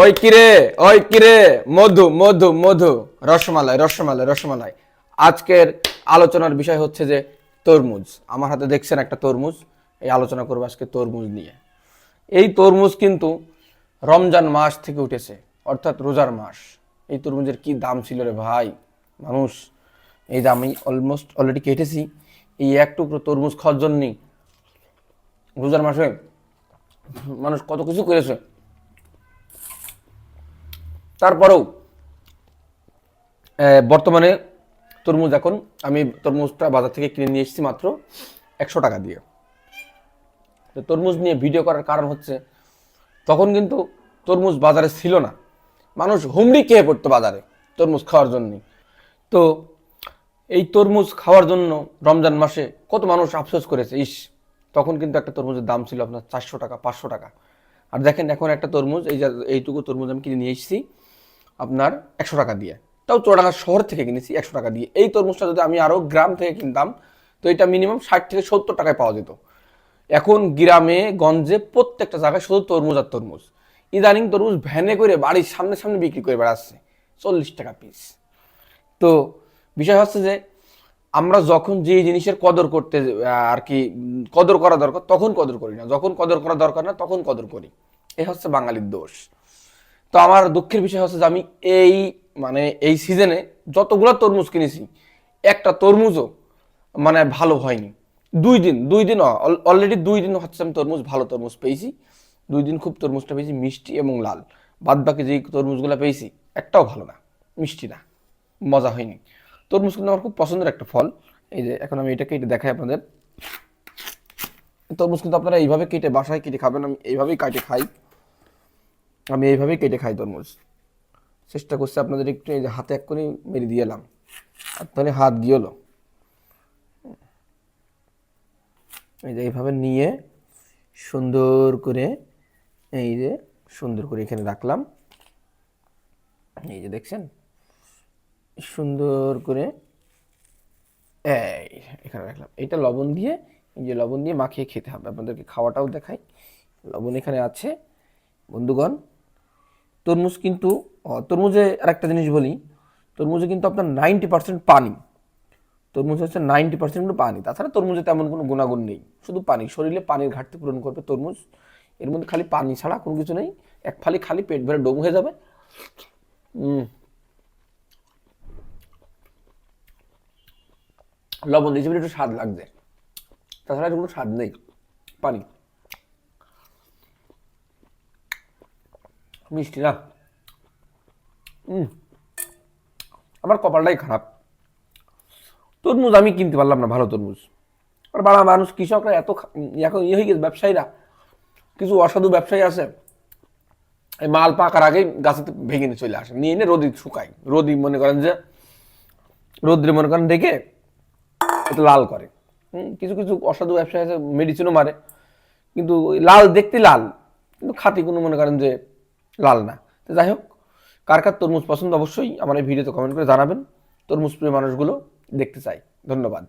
ওই কিরে ওই কিরে মধু মধু মধু। রসমালাই রসমালাই রসমালাই। আজকের আলোচনার বিষয় হচ্ছে যে তরমুজ। আমার হাতে দেখছেন একটা তরমুজ। এই আলোচনা করব আজকে তরমুজ নিয়ে। এই তরমুজ কিন্তু রমজান মাস থেকে উঠেছে, অর্থাৎ রোজার মাস। এই তরমুজের কি দাম ছিল রে ভাই? মানুষ, এই দাম আমি অলমোস্ট অলরেডি কেটেছি। এই এক টুকরো তরমুজ খাওয়ার জন্যই রোজার মাসে মানুষ কত কিছু করেছে। তারপরেও বর্তমানে তরমুজ এখন আমি তরমুজটা বাজার থেকে কিনে নিয়ে এসেছি মাত্র একশো টাকা দিয়ে। তো তরমুজ নিয়ে ভিডিও করার কারণ হচ্ছে, তখন কিন্তু তরমুজ বাজারে ছিল না। মানুষ হুমড়ি খেয়ে পড়তো বাজারে তরমুজ খাওয়ার জন্য। তো এই তরমুজ খাওয়ার জন্য রমজান মাসে কত মানুষ আফসোস করেছে, ইস, তখন কিন্তু একটা তরমুজের দাম ছিল আপনার চারশো টাকা, পাঁচশো টাকা। আর দেখেন এখন একটা তরমুজ, এই এইটুকু তরমুজ আমি কিনে নিয়ে এসেছি আপনার একশো টাকা দিয়ে। তাও চুয়াডাঙ্গা শহর থেকে কিনেছি একশো টাকা দিয়ে। এই তরমুজটা যদি আমি আরও গ্রাম থেকে কিনতাম, তো এটা মিনিমাম ষাট থেকে সত্তর টাকায় পাওয়া যেত। এখন গ্রামে, গঞ্জে প্রত্যেকটা জায়গায় শুধু তরমুজ আর তরমুজ। ইদানিং তরমুজ ভ্যানে করে বাড়ির সামনে সামনে বিক্রি করে বেড়াচ্ছে। চল্লিশ টাকা পিস তো বিষয় হচ্ছে যে, আমরা যখন যে জিনিসের কদর করতে আর কি, কদর করা দরকার, তখন কদর করি না। যখন কদর করা দরকার না, তখন কদর করি। এই হচ্ছে বাঙালির দোষ। তো আমার দুঃখের বিষয় হচ্ছে যে আমি এই মানে এই সিজনে যতগুলো তরমুজ কিনেছি, একটা তরমুজও মানে ভালো হয়নি। দুই দিন দুই দিন অলরেডি দুই দিন হচ্ছে আমি তরমুজ, ভালো তরমুজ পেয়েছি। দুই দিন খুব তরমুজটা পেয়েছি মিষ্টি এবং লাল। বাদ বাকি যে তরমুজগুলো পেয়েছি, একটাও ভালো না, মিষ্টি না, মজা হয়নি। তরমুজ কিন্তু আমার খুব পছন্দের একটা ফল। এই যে এখন আমি এটা কেটে দেখাই আপনাদের। তরমুজ কিন্তু আপনারা এইভাবে কেটে বাসায় কেটে খাবেন, আমি এইভাবেই কেটে খাই। আমি এইভাবেই কেটে খাই তরমুজ। চেষ্টা করছি আপনাদের একটু এই যে হাতে এক করে মেরে দিয়ে এলাম। আর তাহলে হাত গিয়েল এই যে এইভাবে নিয়ে সুন্দর করে এই যে সুন্দর করে এখানে রাখলাম। এই যে দেখছেন? সুন্দর করে এই এখানে রাখলাম। এটা লবণ দিয়ে, এই যে লবণ দিয়ে মাখিয়ে খেতে হবে। আপনাদেরকে খাওয়াটাও দেখাই। লবণ এখানে আছে। বন্ধুগণ তরমুজ কিন্তু তরমুজে আর একটা জিনিস বলি, তরমুজে কিন্তু আপনার নাইনটি পার্সেন্ট পানি। তরমুজ হচ্ছে নাইনটি পার্সেন্ট কিন্তু পানি। তাছাড়া তরমুজে তেমন কোনো গুণাগুণ নেই। শুধু পানি, শরীরে পানির ঘাটতি পূরণ করবে তরমুজ। এর মধ্যে খালি পানি ছাড়া কোনো কিছু নেই। এক ফালি খালি পেট ভরে ডোম হয়ে যাবে। লবণ দিয়েছি একটু স্বাদ লাগছে। তাছাড়া কোনো স্বাদ নেই পানি। মিষ্টি না। আমার কপালটাই খারাপ। তরমুজ আমি কিনতে পারলাম না, ভালো তরমুজ। আর বাড়া মানুষ, কৃষকরা এত এখন ইয়ে হয়ে গেছে, ব্যবসায়ীরা। কিছু অসাধু ব্যবসায়ী আছে। এই মাল পাকার আগেই গাছেতে ভেঙে নিয়ে চলে আসে। নিয়ে এনে রোদি শুকায়। রোদি মনে করেন যে রোদ্রে মনে করেন ডেকে লাল করে। কিছু কিছু অসাধু ব্যবসায়ী আছে মেডিসিনও মারে। কিন্তু লাল দেখতে লাল। কিন্তু খাতি কোনো মনে করেন যে লাল না। তো যাই হোক, কার কার তরমুজ পছন্দ অবশ্যই আমার এই ভিডিওতে কমেন্ট করে জানাবেন। তরমুজ প্রিয় মানুষগুলো দেখতে চাই। ধন্যবাদ।